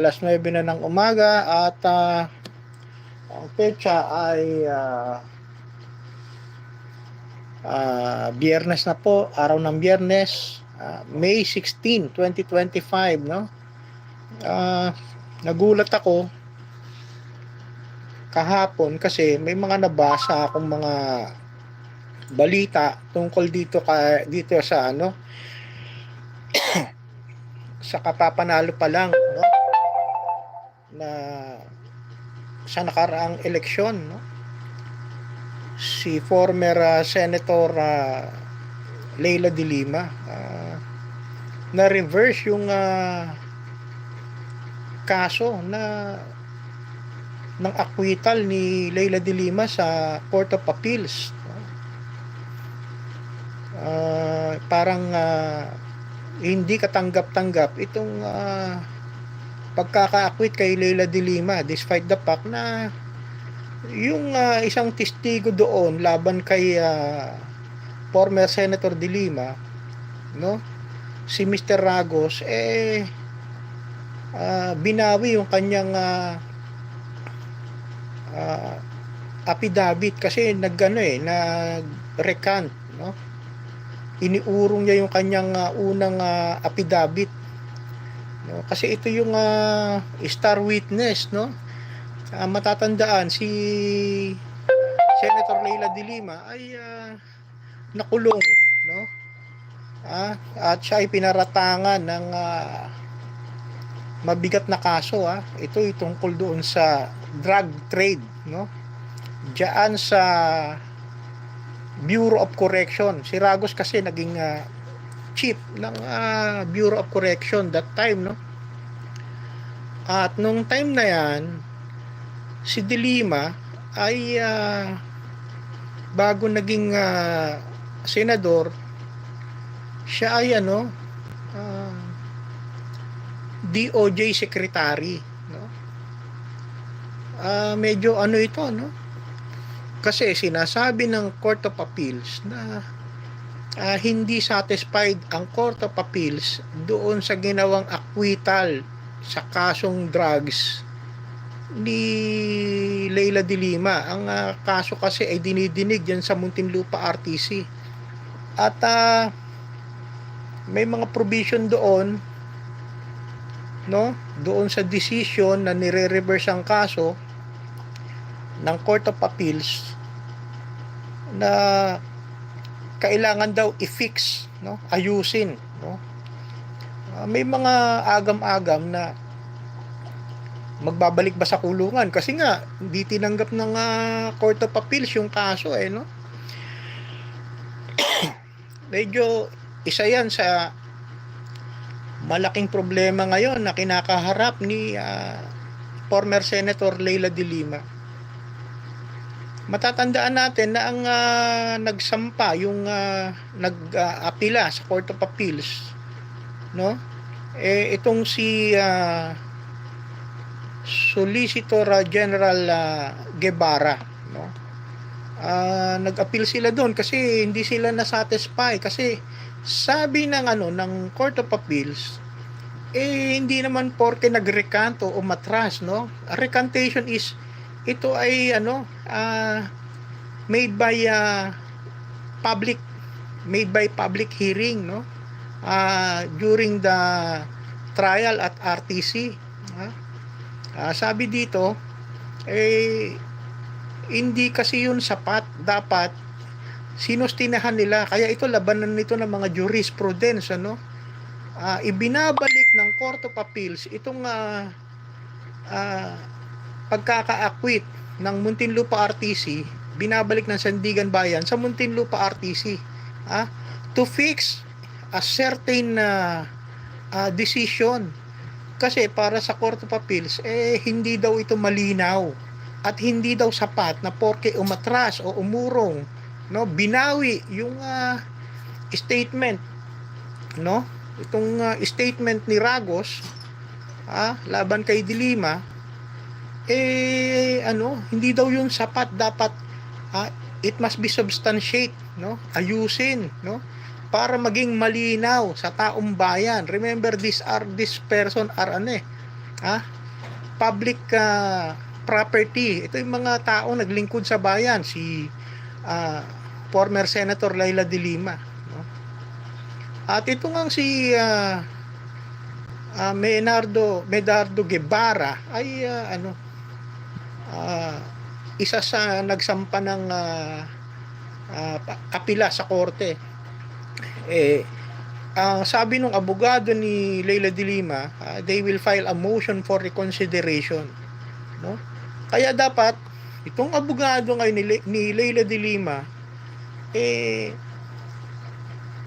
alas 9 na ng umaga at ah, ang petsa ay ah, ah, biyernes na po, araw ng biyernes, ah, May 16, 2025, no? Ah, nagulat ako kahapon kasi may mga nabasa akong mga balita tungkol dito ka dito sa ano sa kapapanalo pa lang na sa nakaraang eleksyon no si former ah, senator ah, Leila de Lima ah, na reverse yung ah, kaso na ng acquittal ni Leila de Lima sa Court of Appeals. Ah, parang ah, hindi katanggap-tanggap itong ah, pagkaka-acquit kay Leila de Lima despite the fact na yung ah, isang testigo doon laban kay ah, former Senator de Lima no si Mr. Ragos eh ah, binawi yung kanyang ah, ah, affidavit kasi nagano eh nag-recant no iniurong niya yung kanyang ah, unang ah, affidavit no kasi ito yung ah, star witness no? Ah, matatandaan si Senator Leila de Lima ay ah, nakulong no? Ah, at siya ay pinaratangan ng ah, mabigat na kaso ah. ito ay tungkol doon sa drug trade no? Diyan sa Bureau of Correction. Si Ragos kasi naging ah, chief ng ah, Bureau of Correction that time no? At nung time na yan si De Lima ay ah, bago naging ah, senador siya ay ano ah, DOJ secretary no? Ah, medyo ano ito no? Kasi sinasabi ng Court of Appeals na ah, hindi satisfied ang Court of Appeals doon sa ginawang acquittal sa kasong drugs ni Leila de Lima. Ang ah, kaso kasi ay dinidinig yan sa Muntinlupa RTC. At ah, may mga provision doon no doon sa decision na nire-reverse ang kaso ng Court of Appeals na kailangan daw i-fix no? Ayusin no? Ah, may mga agam-agam na magbabalik ba sa kulungan? Kasi nga hindi tinanggap ng ah, Court of Appeals yung kaso eh no? Medyo isa yan sa malaking problema ngayon na kinakaharap ni ah, former Senator Leila de Lima matatandaan natin na ang ah, nagsampa yung ah, nag-apila sa Court of Appeals no? Eh itong si ah, Solicitor General ah, Guevara no? Ah, nag-appeal sila doon kasi hindi sila na-satisfy kasi sabi ng ano ng Court of Appeals eh hindi naman porke nagrekanto o matras no? Recantation is ito ay ano ah, made by ah, public made by public hearing no? Ah, during the trial at RTC ah. Ah, sabi dito eh hindi kasi yun sapat. Dapat sinustinahan nila. Kaya ito labanan nito ng mga jurisprudence ano? Ah, ibinabalik ng Court of Appeals itong ah, ah, pagkaka-acquit ng Muntinlupa RTC binabalik ng Sandigan Bayan sa Muntinlupa RTC ah, to fix a certain ah, ah, decision. Kasi para sa Court of Appeals eh hindi daw ito malinaw at hindi daw sapat na porke umatras o umurong no binawi yung ah, statement no? Itong ah, statement ni Ragos ah, laban kay Dilima eh ano hindi daw yun sapat dapat ah, it must be substantiate no ayusin no para maging malinaw sa taong bayan remember these are this person are ano eh ah, public ah, property. Ito yung mga tao naglingkod sa bayan, si ah, former Senator Laila de Lima. No? At ito nga si ah, ah, Menardo, Medardo Guevara ay ah, ano ah, isa sa nagsampa ng ah, pa- kapila sa korte. Eh, ang sabi ng abogado ni Leila de Lima, ah, they will file a motion for reconsideration. No? Kaya dapat, itong abogado ngayon ni, Le- ni Leila de Lima, eh,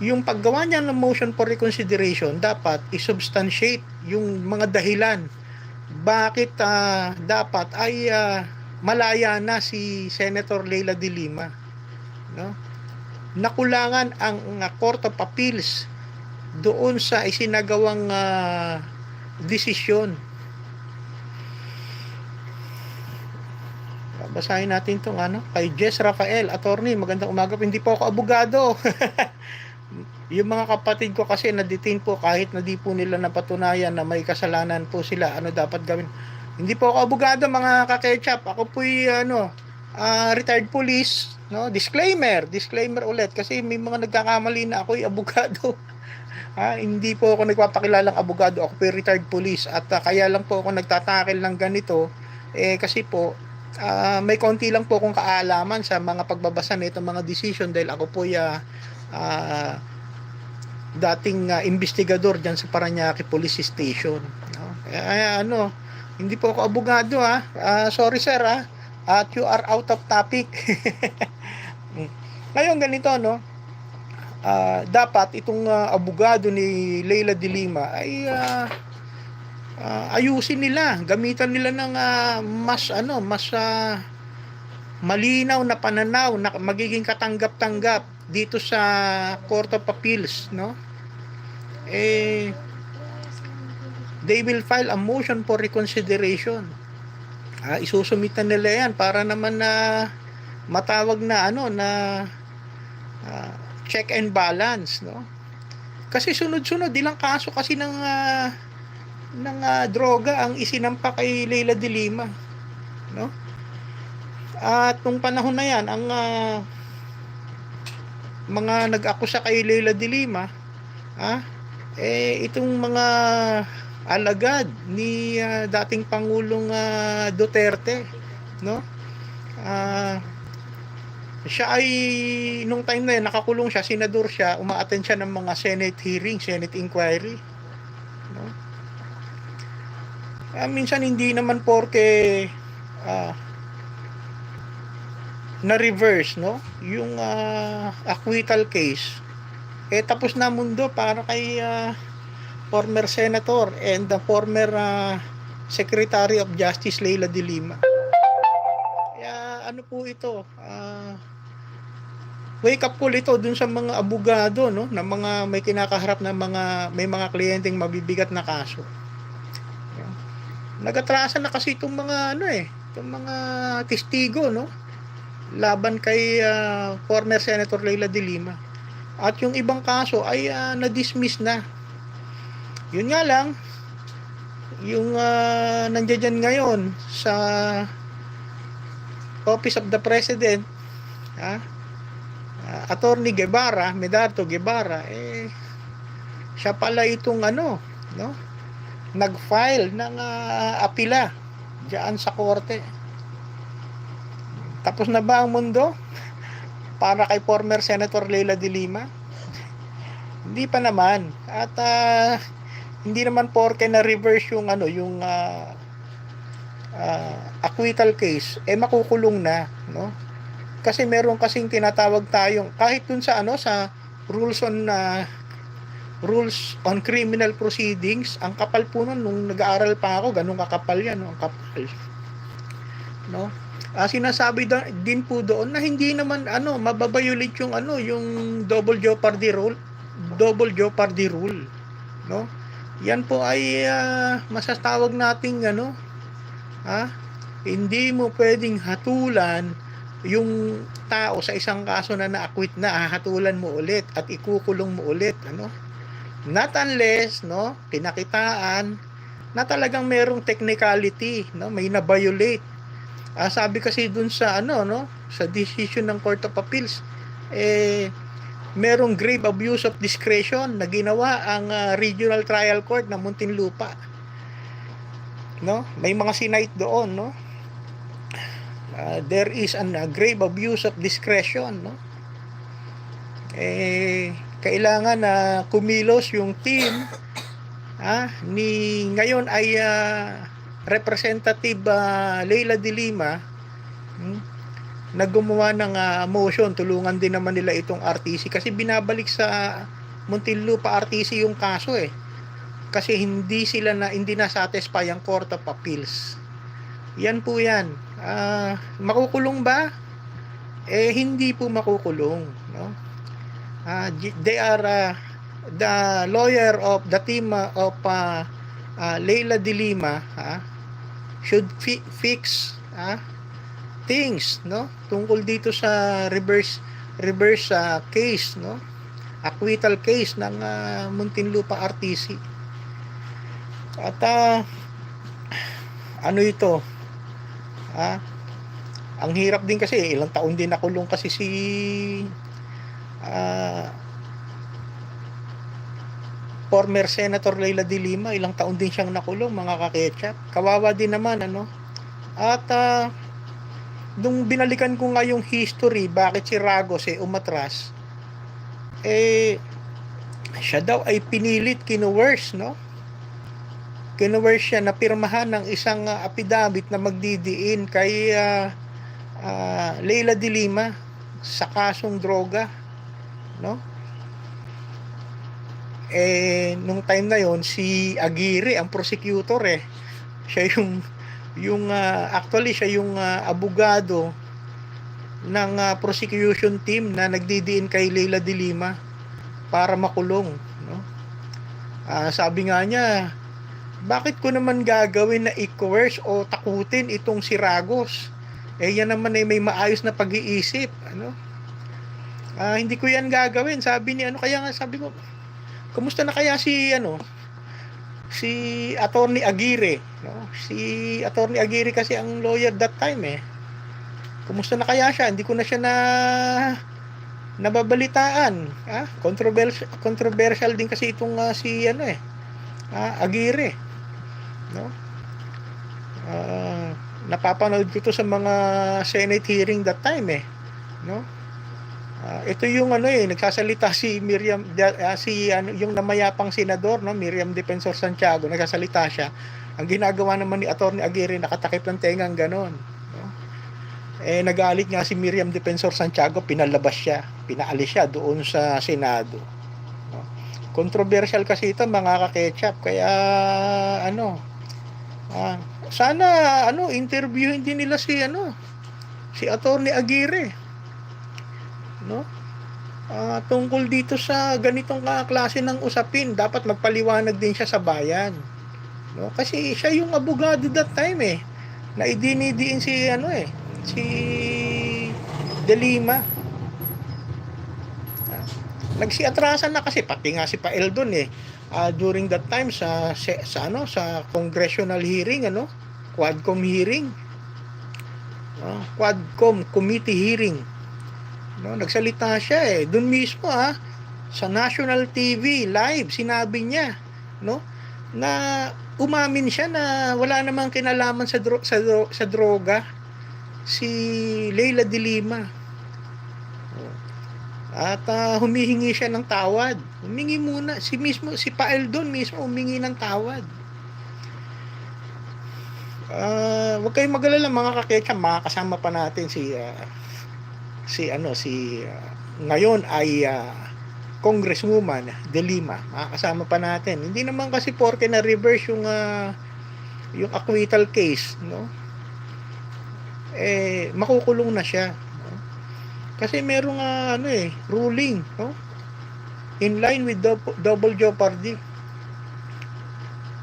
yung paggawa niya ng motion for reconsideration, dapat isubstantiate yung mga dahilan bakit ah, dapat ay ah, malaya na si Senator Leila de Lima. No? Nakulangan ang uh, Court of Appeals doon sa isinagawang ah, desisyon. Basahin natin itong ano, kay Jess Rafael, attorney, magandang umaga. Hindi po ako abogado. yung mga kapatid ko kasi na-detain po kahit na di po nila napatunayan na may kasalanan po sila, ano dapat gawin. Hindi po ako abogado mga kaketchup. Ako po ano, ah, retired police, no? Disclaimer, disclaimer ulit kasi may mga nagkakamali na ako ay abogado. Ah, hindi po ako nagpapakilalang abogado, ako po ay retired police at ah, kaya lang po ako nagtatakil ng ganito eh kasi po ah, may konti lang po akong kaalaman sa mga pagbabasa nito mga decision dahil ako po ah, ah, dating uh, investigador diyan sa Paranaque Police Station. No? Kaya ano hindi po ako abogado ha? Ah, sorry sir ha? At you are out of topic. Ngayon ganito no? Ah, dapat itong ah, abogado ni Leila de Lima ay ah, ah, ayusin nila. Gamitan nila ng ah, mas ano mas ah, malinaw na pananaw na magiging katanggap-tanggap dito sa Court of Appeals, no? Eh, they will file a motion for reconsideration. Ah, isusumitan nila yan para naman na matawag na ano na ah, check and balance, no? Kasi sunod-sunod ilang kaso kasi ng ah, ng ah, droga ang isinampa kay Leila de Lima, no? At nung panahon na yan, ang ah, mga nag-akusa kay Leila de Lima, ah, eh itong mga alagad ni ah, dating Pangulong ah, Duterte, no? Ah, siya ay nung time na yun, nakakulong siya, senador siya, uma-attend siya ng mga Senate hearing, Senate inquiry. No? Ah, minsan hindi naman porke ah, na reverse no? Yung ah, acquittal case. Eh tapos na mundo para kay ah, former senator and the former ah, secretary of justice Leila de Lima? Kaya ano po ito? Ah, wake up call ito dun sa mga abogado no? Na mga may kinakaharap na mga may mga kliyenteng mabibigat na kaso. Nagatrasa na kasi itong mga ano eh itong mga testigo no laban kay ah, former Senator Leila de Lima. At yung ibang kaso ay ah, na-dismiss na. Yun nga lang, yung uh, nandiyan ngayon sa Office of the President, ha? ah, Attorney Guevara, Medardo Guevara, eh, siya pala itong ano, no? Nag-file ng ah, apila diyan sa korte. Tapos na ba ang mundo? Para kay former Senator Leila de Lima? Hindi pa naman. At ah, hindi naman porke na reverse yung ano, yung ah, ah, acquittal case, eh makukulong na, no? Kasi meron kasing tinatawag tayong kahit dun sa ano sa rules on ah, rules on criminal proceedings, ang kapal po nun, nung nag-aaral pa ako, ganun kakapal yan, no? ang kapal. No? Ah, sinasabi din po doon na hindi naman ano mababayulit yung ano yung double jeopardy rule double jeopardy rule no yan po ay ah, masatawag nating ano ha hindi mo pwedeng hatulan yung tao sa isang kaso na na-acquit na hahatulan mo ulit at ikukulong mo ulit ano not unless no pinakitaan na talagang merong technicality, no? May na-violate. Ah, sabi kasi dun sa ano, no? Sa decision ng Court of Appeals, eh merong grave abuse of discretion na ginawa ang ah, Regional Trial Court ng Muntinlupa. No? May mga sinite doon, no? Ah, there is an ah, grave abuse of discretion, no? Eh kailangan na kumilos yung team ah, ni ngayon ay ah, representative ah, Leila de Lima hmm, na gumawa ng ah, motion. Tulungan din naman nila itong RTC kasi binabalik sa Muntinlupa RTC yung kaso eh. Kasi hindi sila na hindi na satisfy ang Court of Appeals. Yan po yan. Ah, makukulong ba? Eh hindi po makukulong no? J- they are ah, the lawyer of the team of ah, ah, Leila de Lima ah, should fi- fix ah, things no? Tungkol dito sa reverse reverse ah, case no? Acquittal case ng ah, Muntinlupa RTC at ah, ano ito? Ah, ang hirap din kasi ilang taon din nakulong kasi si ah, former Senator Leila de Lima, ilang taon din siyang nakulong, mga kaketchup. Kawawa din naman, ano. At, ah, nung binalikan ko nga yung history, bakit si Ragos eh umatras, eh, siya daw ay pinilit, kinuwers, no? Kinuwers siya na pirmahan ng isang ah, affidavit na magdidiin kay ah, ah, Leila de Lima sa kasong droga, no? Eh nung time na yon si Aguirre ang prosecutor eh. Siya yung yung ah, actually siya yung ah, abogado ng ah, prosecution team na nagdidiin kay Leila de Lima para makulong no? Ah, sabi nga niya bakit ko naman gagawin na i-coerce o takutin itong si Ragos? Eh yan naman ay may maayos na pag-iisip ano? Ah, hindi ko yan gagawin. Sabi ni ano kaya nga sabi ko Kumusta na kaya si ano si Attorney Aguirre, no? Si Attorney Aguirre kasi ang lawyer that time eh. Kumusta na kaya siya? Hindi ko na siya na nababalitaan. Ah, controversial controversial din kasi itong ah, si ano eh. Ah, Aguirre. No? Ah, napapanood ko to sa mga Senate hearing that time eh. No? Ito yung ano eh nagsasalita si Miriam ah, si ano yung namayapang senador no Miriam Defensor Santiago nagsasalita siya ang ginagawa naman ni Attorney Aguirre nakatakip ng tengang ganon no? eh nagalit nga si Miriam Defensor Santiago pinalabas siya pinaalis siya doon sa Senado no? controversial kasi ito mga kaketchup kaya ano ah, sana ano interviewin din nila si ano si Attorney Aguirre no? Ah, tungkol dito sa ganitong klase ng usapin, dapat magpaliwanag din siya sa bayan. No? Kasi siya yung abogado that time eh. Na idinidiin si ano eh, si De Lima. Ah, Nagsiatrasan na kasi pati nga si Pael eh. Ah, during that time sa, sa sa ano sa congressional hearing ano, Quadcom hearing. Ah, Quadcom committee hearing no nagsalita siya eh. Doon mismo ah sa national TV live sinabi niya no na umamin siya na wala namang kinalaman sa dro- sa, dro- sa droga si Leila de Lima. At ah, humihingi siya ng tawad. Humingi muna. Si mismo si Pael doon mismo humingi ng tawad. Ah, wag kayong magalala mga kaketsa makakasama pa natin si ah, si ano si ah, ngayon ay ah, Congresswoman De Lima. Makakasama pa natin. Hindi naman kasi porke na reverse yung ah, yung acquittal case, no? Eh makukulong na siya, no? Kasi merong ah, ano eh ruling, no? In line with dou- double jeopardy.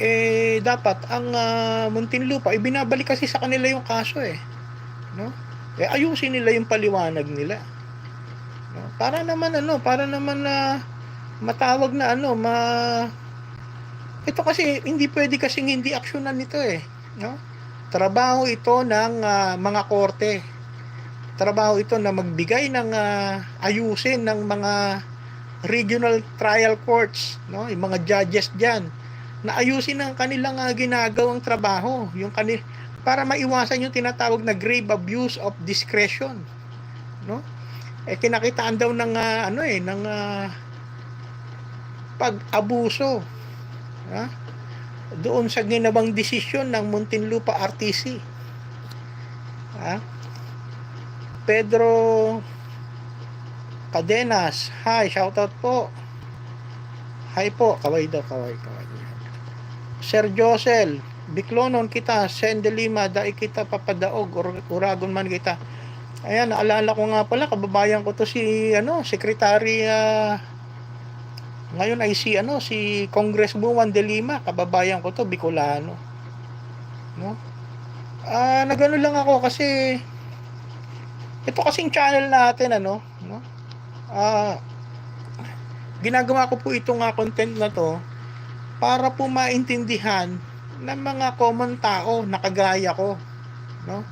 Eh dapat ang ah, Muntinlupa ibinabalik kasi sa kanila yung kaso eh, no? Eh ayusin nila yung paliwanag nila. No? Para naman ano, para naman na matawag na ano, ma ito kasi hindi pwede kasing hindi aksyonan nito eh, no? Trabaho ito ng ah, mga korte. Trabaho ito na magbigay ng ah, ayusin ng mga regional trial courts, no? Yung mga judges diyan na ayusin ang kanilang ah, ginagawang trabaho, yung kanil para maiwasan yung tinatawag na grave abuse of discretion, no? Eh kinakitaan daw ng ah, ano eh ng ah, pag-abuso ha? doon sa ginawang desisyon ng Muntinlupa RTC. Ha? Pedro Cadenas, hi, shoutout po. Hi po, kaway daw, kaway, kaway. Sir Josel, Biklonon kita, Sende Lima, dai kita papadaog, ur- uragon man kita. Ayan, naalala ko nga pala, kababayan ko to si, ano, Secretary, ah, ngayon ay si ano si Congresswoman De Lima, kababayan ko to Bicolano. No? Ah, nagano lang ako kasi ito kasing channel natin ano, no? Ah, ginagawa ko po itong ah, content na to para po maintindihan ng mga common tao na kagaya ko, no?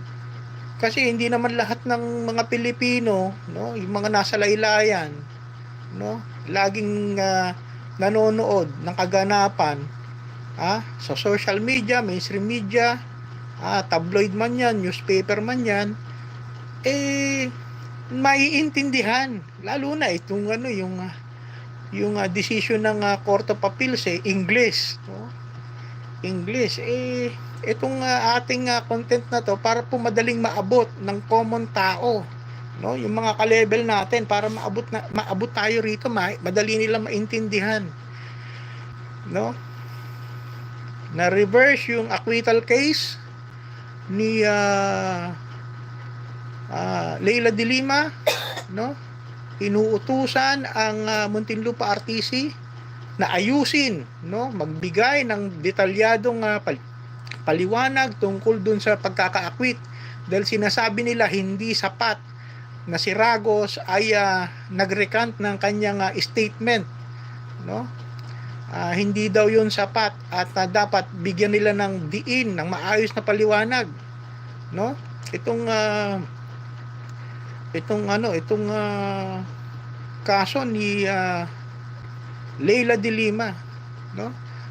Kasi hindi naman lahat ng mga Pilipino, no, yung mga nasa laylayan, no, laging ah, nanonood ng kaganapan ah, sa social media, mainstream media, ah, tabloid man yan, newspaper man yan, eh, maiintindihan. Lalo na itong ano, yung, ah, yung ah, decision ng ah, Court of Appeals, eh, English. No? English. Eh, itong ah, ating ah, content na to para po madaling maabot ng common tao no? Yung mga ka-level natin para maabot na maabot tayo rito ma, madali nila maintindihan no? Na reverse yung acquittal case ni ah ah, Leila de Lima no? Inuutusan ang ah, Muntinlupa RTC na ayusin no? Magbigay ng detalyadong pal- paliwanag tungkol dun sa pagkaka-acquit dahil sinasabi nila hindi sapat na si Ragos ay ah, nag-recant ng kanyang ah, statement no? Ah, hindi daw yun sapat at ah, dapat bigyan nila ng diin ng maayos na paliwanag no? Itong ah, itong ano itong ah, kaso ni ah, Leila de Lima no?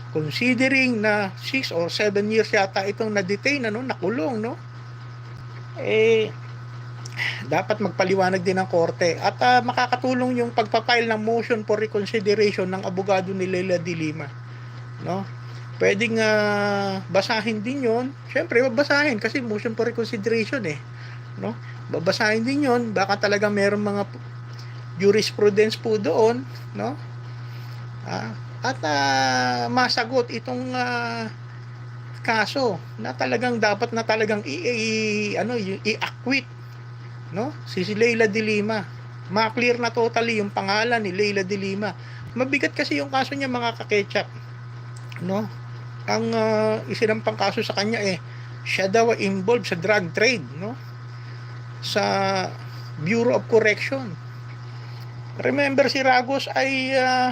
Considering na 6 or 7 years yata itong na-detain ano nakulong no? Eh dapat magpaliwanag din ng korte. At ah, makakatulong yung pagpapile ng motion for reconsideration ng abogado ni Leila de Lima no? Pwedeng ah, basahin din yon syempre babasahin kasi motion for reconsideration eh no? Babasahin din yon baka talaga meron mga jurisprudence po doon no Ah, at ah, masagot itong ah, kaso na talagang dapat na talagang i, i- ano i-acquit no? Si, si Leila de Lima. Ma-clear na totally yung pangalan ni Leila de Lima. Mabigat kasi yung kaso niya mga kaketchup no? Ang uh, isinampang kaso sa kanya eh siya daw involved sa drug trade no? Sa Bureau of Correction. Remember si Ragos ay ah,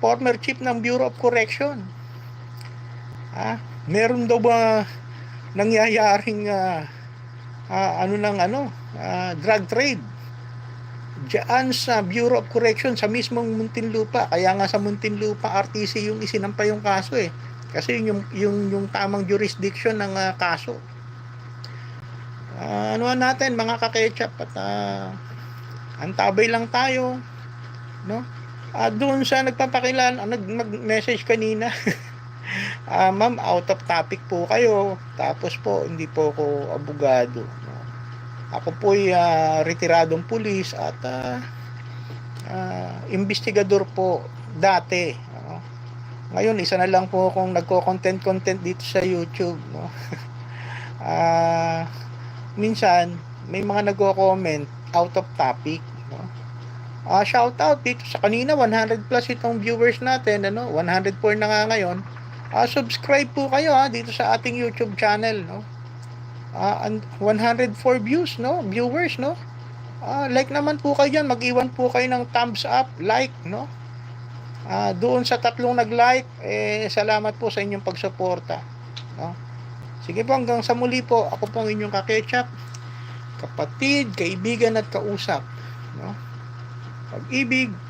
former chief ng Bureau of Correction. Ah meron daw ba nangyayaring ah, ah, ano ng ano ah, drug trade diyan sa Bureau of Correction sa mismong Muntinlupa? Kaya nga sa Muntinlupa RTC yung isinampa yung kaso eh. Kasi yung yung yung tamang jurisdiction ng ah, kaso. Ah, ano natin mga kaketchup at ah, antabay lang tayo no at doon sa nagpapakilala nag mag-message kanina Ah, ma'am, out of topic po kayo. Tapos po, hindi po ako abogado. Ako po ay ah, retiradong pulis at ah, ah, investigador po dati. no? Ngayon, isa na lang po akong nagko-content-content dito sa YouTube. No? Ah, minsan, may mga nagko-comment out of topic. Ah, shout out dito sa kanina 100 plus itong viewers natin ano 104 na nga ngayon Ah, subscribe po kayo ha dito sa ating YouTube channel, no? Ah, and 104 views, no? Viewers, no? Ah, like naman po kayo diyan, mag-iwan po kayo ng thumbs up, like, no? Ah, doon sa tatlong nag-like, eh, salamat po sa inyong pagsuporta. No? Sige po, hanggang sa muli po, ako po ang inyong kaketchup, kapatid, kaibigan at kausap. No? Pag-ibig,